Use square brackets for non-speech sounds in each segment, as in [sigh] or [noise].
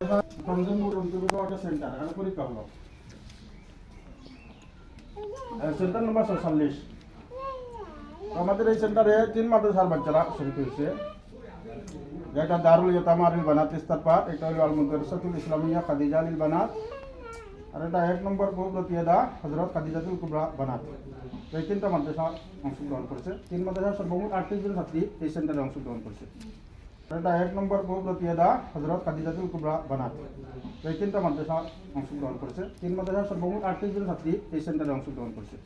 একটা আমাদের এই সেন্টারে তিন মাদ্রাসার বাচ্চারা শরীর হয়েছে যেটা দারুল ইয়তামা আলিল বানাত ইস্তার পাক এটা হলো আল মুদারসাতুল ইসলামিয়া খাদিজা আলিল বানাত আর এটা এক নম্বর বহুলতিয়াদা হজরত খাদিজাতুল কুবরা বানাত এই তিনটা মাদ্রাসা অংশগ্রহণ করেছে তিন মাদ্রাসা সর্বমোট আটত্রিশ জন ছাত্রী এই সেন্টারে অংশগ্রহণ করেছে এক নম্বর বহুলতিয়াদা হজরত খাদিজাতুল কুবরা বানাত। এই তিনটা মাদ্রাসা অংশগ্রহণ করেছে। তিন মাদ্রাসা সর্বমোট আটত্রিশ জন ছাত্রী এই সেন্টারে অংশগ্রহণ করেছে।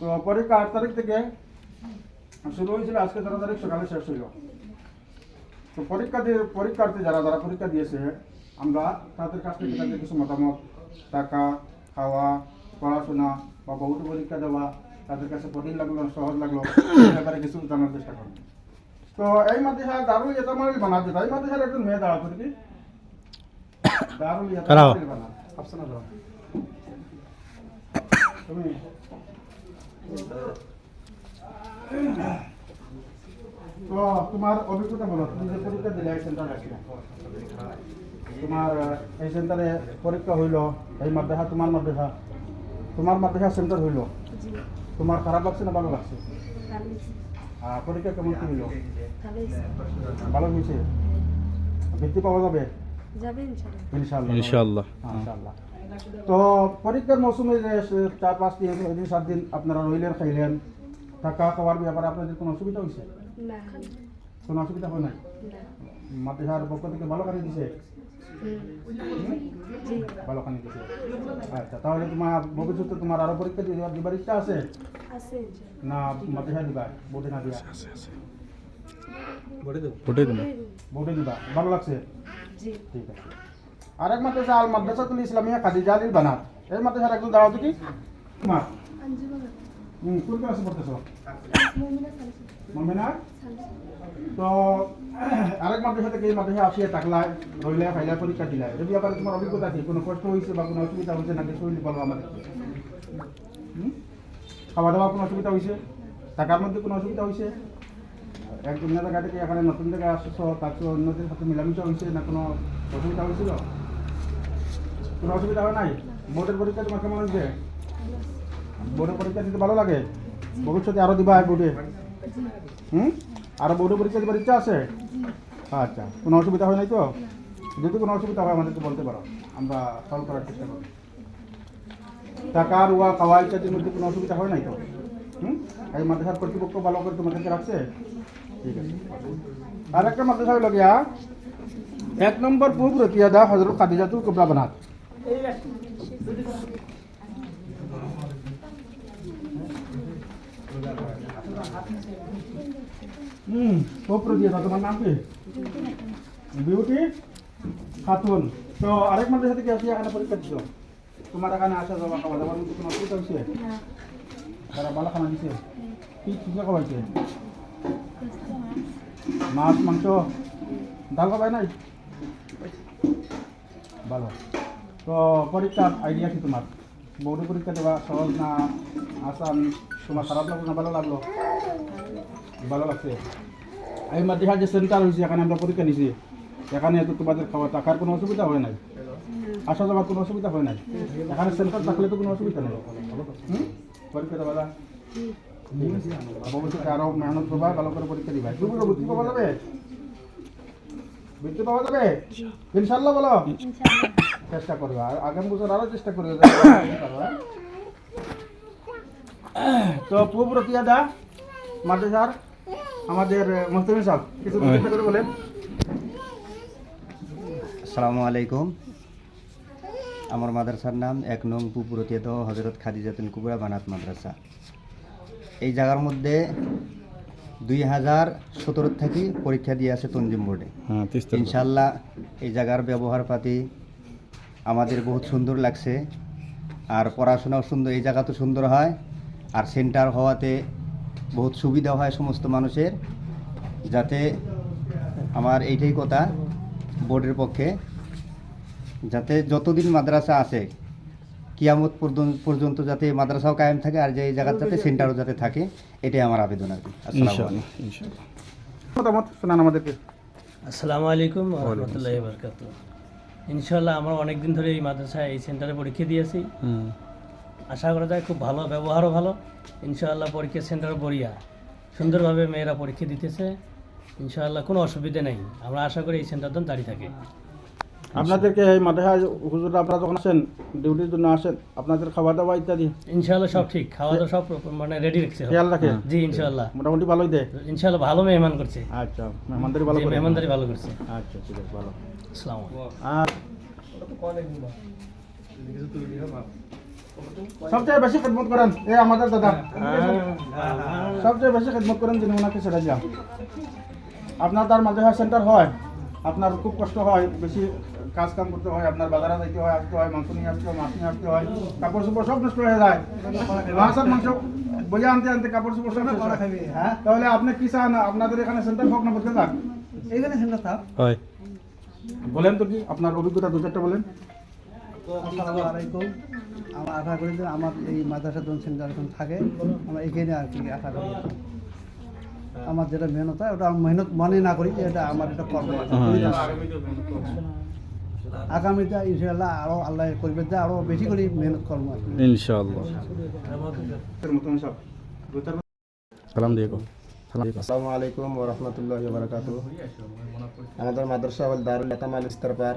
তো পরীক্ষা আট তারিখ থেকে শুরু হয়েছিল আজকে তেরো তারিখ সকালে শেষ হইল। তো পরীক্ষা দিয়ে পরীক্ষার্থী যারা যারা পরীক্ষা দিয়েছে আমরা তাদের কাছ থেকে তাদের কিছু মতামত টাকা খাওয়া পড়াশোনা বা বহুতো পরীক্ষা দেওয়া তাদের কাছে কঠিন লাগল সহজ লাগল [coughs] ব্যাপারে কিছু জানার চেষ্টা করব। তো এই মাদ্রাসা দারুল ইয়তামাল বানাত এই মাদ্রাসার একজন মেয়ে দাঁড়া করি কি দারুল কারাও? ইয়তামাল বানাত দাও তুমি। তো তোমার অভিজ্ঞতা বলো তুমি যে পরীক্ষা দিলে এই সেন্টারে আসলে তোমার এই সেন্টারে পরীক্ষা হইল এই মাদ্রাসা তোমার মাদ্রাসা। তোমার মাদ্রাসা সেন্টার হইল। তোমার খারাপ লাগছে না ভালো লাগছে। পরীক্ষা কেমন কি হইল ভালো হয়েছে। ভালো বৃত্তি পাওয়া যাবে? যাবে ইনশাল্লাহ ইনশাল্লাহ ইনশাল্লাহ তো পরীক্ষার মৌসুমে যে চার পাঁচ দিন ছয় দিন সাত দিন আপনারা রইলেন খাইলেন থাকা খাওয়ার ব্যাপারে আপনাদের কোনো অসুবিধা হয়েছে? কোনো অসুবিধা হয় নাই? না। মাদ্রাসার পক্ষ থেকে ভালো খানি দিছে? হুম। জি ভালো খানি দিছে। আচ্ছা তাহলে তোমার ভবিষ্যতে তোমার আরও পরীক্ষা দিয়ে দেওয়ার দিবার ইচ্ছা আছে? না মাদ্রাসা দিবা বোর্ডে না দিয়া? ওটাই তো বোর্ডে দিবা। ভালো লাগছে? ঠিক আছে। আরেক মাদ্রাসা আল মাদ্রাসাতুল ইসলামিয়া খাদিজা আলীর বানাত। এই মাদ্রাসার একজন দাঁড়াও দেখি তোমার আঞ্জুমান হুম কোন ক্লাসে পড়তেছো? মমিনা তো, আরেক মাদ্রাসা থেকে এই মাদ্রাসা আসিয়া থাকলা, রইলে খাইলা পরীক্ষা দিলা। এই ব্যাপারে তোমার অভিজ্ঞতা কি কোনো কষ্ট হয়েছে বা কোনো অসুবিধা হয়েছে নাকি শরীর বলো আমাদের খাওয়া দাওয়া কোনো অসুবিধা হয়েছে টাকার মধ্যে কোনো অসুবিধা হয়েছে একজন জায়গা থেকে এখানে নতুন জায়গায় আসছো তাকে অন্যদের সাথে মিলামিশা হয়েছে না কোনো অসুবিধা হয়েছিল কোনো অসুবিধা হয় নাই? বোর্ডের পরীক্ষা তোমার কেমন হয়েছে বোর্ডের পরীক্ষা দিতে ভালো লাগে? ভবিষ্যতে আরও দিবা বোর্ডে হুম? আরও বোর্ডে পরীক্ষা দিবার ইচ্ছা আছে? আচ্ছা কোনো অসুবিধা হয় নাই তো? যদি কোনো অসুবিধা হয় আমাদেরকে বলতে পারো। আমরা সলভ করার চেষ্টা করব। টাকার ওয়া খাওয়া ইত্যাদির মধ্যে কোনো অসুবিধা হয় নাই তো? হুম? এই মাদ্রাসার কর্তৃপক্ষ ভালো করে তোমাদেরকে রাখছে? ঠিক আছে আর একটা মাদ্রাসা হইল গিয়া, এক নম্বর পূব রতিয়াদা হজরত খাদিজাতুল কুবরা বানাত। হুম পূব রতিয়াদা তোমার নাম কি? বিউটি? খাতুন। তো আরেক মাদ্রাসা থেকে আসি এখানে পরীক্ষা দিচ্ছ তোমার এখানে আসা যাওয়া খাওয়া দাওয়ার মধ্যে কোনো অসুবিধা হয়েছে? তারা ভালো খানা দিছে। কি কি খাওয়াইছে মাছ, মাংস? ডাল খাবাই নাই? ভালো। তো পরীক্ষার আইডিয়া কি তোমার? বৌদ্ধ পরীক্ষা দেওয়া সহজ না? আসান তোমার খারাপ লাগল না ভালো লাগল? ভালো লাগছে। এই মাদ্রাসার যে সেন্টার হয়েছে এখানে আমরা পরীক্ষা নিছি। এখানে তো তোমাদের খাওয়া টাকার কোনো অসুবিধা হয় নাই। আসা যাওয়ার কোনো অসুবিধা হয় নাই। এখানে সেন্টার থাকলে তো কোনো অসুবিধা নেই। পরীক্ষা দেওয়া ভবিষ্যতে আরও মেহনত করবা, ভালো করে পরীক্ষা দিবা। বলো বৃত্তি পাওয়া যাবে? বৃত্তি পাওয়া যাবে? ইনশাল্লাহ বলো। চেষ্টা করবা। আর আগামী বছর আরও চেষ্টা করবে তো পূব রতিয়া দা? মাদ্রাসার আমাদের মোহতমিন সাহেব কিছু চেষ্টা করে বলেন। আসসালামু আলাইকুম। আমার মাদ্রাসার নাম এক নং পুপুরতিয়াত হজরত খাদিজাতুল কুবরা বানাত মাদ্রাসা। এই জায়গার মধ্যে দুই হাজার সতেরো থেকে পরীক্ষা দিয়ে আছে তঞ্জিম বোর্ডে। হ্যাঁ ইনশাল্লাহ এই জায়গার ব্যবহার পাতি আমাদের বহুত সুন্দর লাগছে। আর পড়াশোনাও সুন্দর এই জায়গা তো সুন্দর হয়। আর সেন্টার হওয়াতে বহুত সুবিধা হয় সমস্ত মানুষের যাতে আমার এইটাই কথা বোর্ডের পক্ষে যাতে যতদিন মাদ্রাসা আছে কিয়ামত পর্যন্ত- পর্যন্ত যাতে মাদ্রাসাও কায়েম থাকে আর যে এই জায়গার যাতে সেন্টারও যাতে থাকে এটাই আমার আবেদন আর কি। আসসালামু আলাইকুম। ইনশাআল্লাহ ইনশাআল্লাহ মতামত শোনান আমাদেরকে। আসসালামু আলাইকুম রহমতুল্লাহ বরকাত ইনশাল্লাহ আমরা অনেকদিন ধরে এই মাদ্রাসায় এই সেন্টারে পরীক্ষা দিয়েছি। আশা করা যায় খুব ভালো ব্যবহারও ভালো। ইনশাআল্লাহ পরীক্ষা সেন্টার বড়িয়া। সুন্দরভাবে মেয়েরা পরীক্ষা দিতেছে। ইনশাআল্লাহ কোনো অসুবিধে নেই। আমরা আশা করি এই সেন্টার দাঁড়িয়ে থাকে। আপনাদেরকে এই মাদ্রাসায় হুজুর আপনারা যখন আসেন ডিউটির জন্য আসেন আপনাদের খাওয়া দাওয়া ইত্যাদি? ইনশাআল্লাহ সব ঠিক খাওয়া দাওয়া সব মানে রেডি রাখছে খেয়াল রাখে জি ইনশাআল্লাহ। মোটামুটি ভালোই দেয় ইনশাআল্লাহ ভালো মেহমান করছে। আচ্ছা মেহমানদারি ভালো করে মেহমানদারি ভালো করছে। আচ্ছা ঠিক আছে ভালো। আসসালামু আলাইকুম। আর সবচেয়ে বেশি খেদমত করেন এ আমাদের দাদা। সবচেয়ে বেশি খেদমত করেন যিনি ওনাকে ছেড়ে যান। আপনার তার মাঝে সেন্টার হয়। আপনার খুব কষ্ট হয় বেশি কাজ কাম করতে হয় আপনার বাজারে যাইতে হয় আসতে হয় মাংস নিয়ে আসতে হয় মাছ নিয়ে আসতে হয় কাপড় চোপড় সব নষ্ট হয়ে যায়। মাছ আর মাংস বোঝা আনতে আনতে কাপড় চোপড় সব নষ্ট হয়ে। হ্যাঁ? তাহলে আপনি কি চান? আপনাদের এখানে সেন্টার হোক না বলতে যান এখানে সেন্টার থাক হয়। বলেন তো কি আপনার অভিজ্ঞতা দু চারটা বলেন। আসসালামু আলাইকুম। আমরা আশা করি যে আমার এই মাদ্রাসা দোন সেন্টার এখন থাকে আমরা এখানে আর কি আশা করি। আমার যেটা মেহনত হয় ওটা মেহনত মনে না করি যে এটা আমার এটা কর্ম আগামীতে ইনশাল্লাহ আরও আল্লাহ করবে যে আরও বেশি করে মেহনত কর্ম ইনশাআল্লাহ। সালাম দিয়ে আসসালামু আলাইকুম ওয়া রাহমাতুল্লাহি ওয়া বারাকাতুহু। আমাদের মাদ্রাসা হল দারুল ইয়াতামাল ইস্তারপার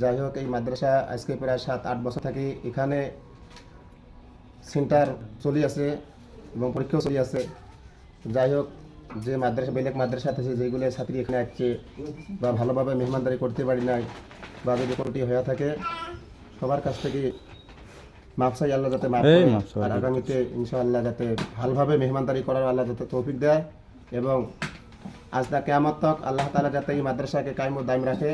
যাই হোক এই মাদ্রাসা আজকে প্রায় সাত আট বছর থাকি এখানে সেন্টার চলি আছে এবং পরীক্ষাও চলি আছে। যাই হোক যে মাদ্রাসা বেলেগ মাদ্রাসা আছে যেগুলো ছাত্রী এখানে আসছে বা ভালোভাবে মেহমানদারি করতে পারি নাই বা যদি কোনোটি হয়ে থাকে সবার কাছ থেকে মাপ চাই আল্লাহ যাতে করে। আর আগামীতে ইনশাআল্লাহ যাতে ভালোভাবে মেহমানদারি করার আল্লাহ যাতে তৌফিক দেয় এবং আজ দা কেয়ামত তক আল্লাহ তালা যাতে এই মাদ্রাসাকে কায়েম ও দায়ম রাখে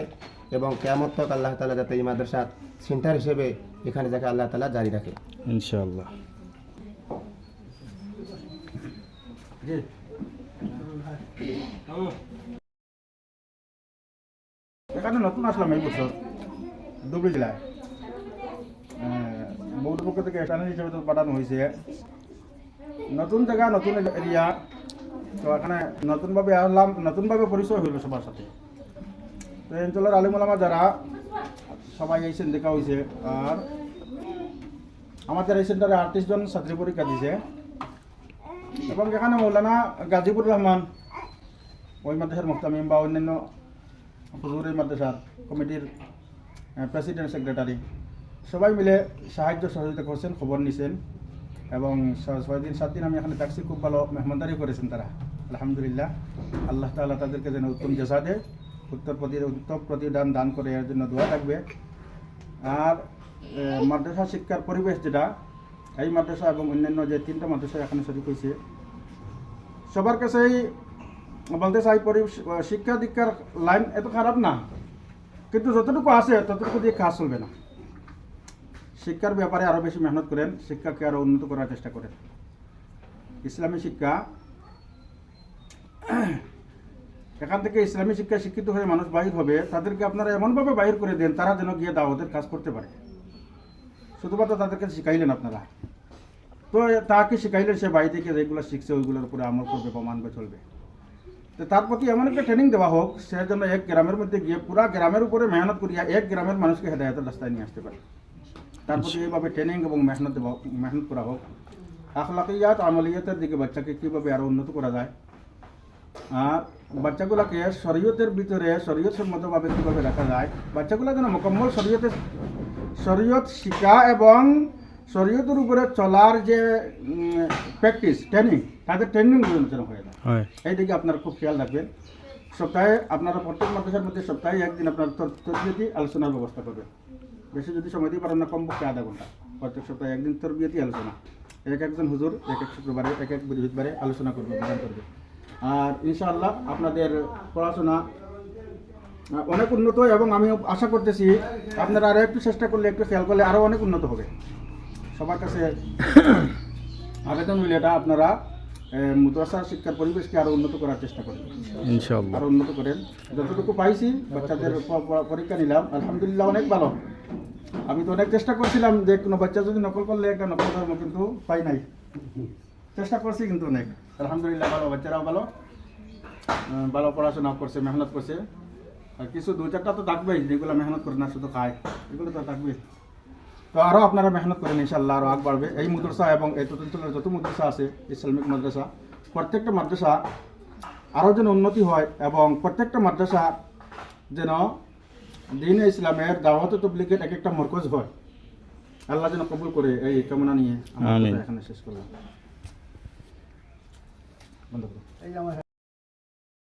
এবং কেয়ামত তক আল্লাহ তালা যাতে এই মাদ্রাসা সেন্টার হিসেবে এখানে যাকে আল্লাহ তালা জারি রাখে। ইনশাআল্লাহ। জি। এখানে নতুন আসলাম এই বছর, ধুবড়ি জেলায়। বৌদ্ধ পক্ষ থেকে এখানে হিসেবে তো পাঠানো হয়েছে। নতুন জায়গা, নতুন এরিয়া, তো এখানে নতুনভাবে আসলাম, নতুনভাবে পরিচয় হইল সবার সাথে। তো এই অঞ্চলের আলিমুলামা যারা, সবাই এইছেন দেখা হয়েছে আর আমাদের এই সেন্টারে আটত্রিশ জন ছাত্রী পরীক্ষা দিছে। এবং এখানে মৌলানা গাজীপুর রহমান, ওই মাদ্রাসার মুক্তামিম বা অন্যান্য হুজুরের মাদ্রাসার কমিটির প্রেসিডেন্ট সেক্রেটারি সবাই মিলে সাহায্য সহযোগিতা করছেন, খবর নিছেন এবং ছয় দিন সাত দিন আমি এখানে থাকছি, খুব ভালো মেহমানদারি করেছেন তারা। আলহামদুলিল্লাহ। আল্লাহ তাআলা তাদেরকে যেন উত্তম জেসা দেয়, উত্তর প্রতি, উত্তম প্রতিদান দান করে এর জন্য দোয়া থাকবে। আর মাদ্রাসা শিক্ষার পরিবেশ যেটা, এই মাদ্রাসা এবং অন্যান্য যে তিনটা মাদ্রাসা এখানে শরীর হয়েছে সবার কাছেই বলতে চাই পরি শিক্ষা দীক্ষার লাইন এত খারাপ না। কিন্তু যতটুকু আছে, ততটুকু দিয়ে কাজ চলবে না। শিক্ষার ব্যাপারে আরও বেশি মেহনত করেন, শিক্ষাকে আরও উন্নত করার চেষ্টা করেন। ইসলামী শিক্ষা এখান থেকে ইসলামী শিক্ষা শিক্ষিত হয়ে মানুষ বাহির হবে, তাদেরকে আপনারা এমনভাবে বাহির করে দেন, তারা যেন গিয়ে দাওয়াতের কাজ করতে পারে। শুধুমাত্র তাদেরকে শিখাইলেন আপনারা। তো তাকে শিখাইলেন সে বাড়ি থেকে যেগুলো শিখছে, ওইগুলোর উপরে আমল করবে বা মানবে চলবে। তো তার প্রতি এমন একটা ট্রেনিং দেওয়া হোক সে যেন এক গ্রামের মধ্যে গিয়ে পুরা গ্রামের উপরে মেহনত করিয়া এক গ্রামের মানুষকে হেদায়তের রাস্তায় নিয়ে আসতে পারে। তার প্রতি এইভাবে ট্রেনিং এবং মেহনত দেওয়া হোক মেহনত করা হোক। আখলাকিয়াত আমলিয়াতের দিকে বাচ্চাকে কীভাবে আরও উন্নত করা যায়? আর বাচ্চাগুলোকে শরীয়তের ভিতরে শরীয়ত সম্মতভাবে কীভাবে রাখা যায়? বাচ্চাগুলো যেন মোকাম্মল শরীয়তের শরীয়ত শিকা এবং শরীয়তের উপরে চলার যে প্র্যাকটিস ট্রেনিং তাদের ট্রেনিং যেন হয়ে যায়। এই দিকে আপনারা খুব খেয়াল রাখবেন। সপ্তাহে আপনারা প্রত্যেক মাদ্রাসার মধ্যে সপ্তাহে একদিন আপনার তরবিয়তি আলোচনার ব্যবস্থা করবেন। বেশি যদি সময় দিয়ে পারেন না কমপক্ষে আধা ঘণ্টা। প্রত্যেক সপ্তাহে একদিন তরবিয়তি আলোচনা। এক একজন হুজুর এক এক শুক্রবারে এক এক বৃহস্পতিবারে আলোচনা করবে প্রদান করবে আর ইনশাআল্লাহ আপনাদের পড়াশোনা অনেক উন্নত এবং আমি আশা করতেছি আপনারা আরও একটু চেষ্টা করলে একটু খেয়াল করলে আরও অনেক উন্নত হবে। সবার কাছে আবেদন মিলে এটা আপনারা মুদ্রাসা শিক্ষার পরিবেশকে আরও উন্নত করার চেষ্টা করেন ইনশাআল্লাহ। আরও উন্নত করেন। যতটুকু পাইছি বাচ্চাদের পরীক্ষা নিলাম। আলহামদুলিল্লাহ অনেক ভালো। আমি তো অনেক চেষ্টা করছিলাম যে কোনো বাচ্চা যদি নকল করলে একটা নকল ধর্ম কিন্তু পাই নাই। চেষ্টা করছি কিন্তু অনেক। আলহামদুলিল্লাহ ভালো বাচ্চারাও ভালো। ভালো পড়াশোনা করছে মেহনত করছে। আর কিছু দু চারটা তো থাকবেই যেগুলো মেহনত করে না শুধু খায়। এগুলো তো থাকবে তো আরও আপনারা মেহনত করেন ইনশাল্লাহ আরও আগ বাড়বে। এই মাদ্রাসা এবং এই ততঞ্চলের যত মাদ্রাসা আছে ইসলামিক মাদ্রাসা প্রত্যেকটা মাদ্রাসা আরও যেন উন্নতি হয় এবং প্রত্যেকটা মাদ্রাসা যেন দিন ইসলামের দাওয়াত তবলিগের এক একটা মরকজ হয়। আল্লাহ যেন কবুল করে এই কামনা নিয়ে আমার এখানে শেষ করলাম। বন্ধ এই আমার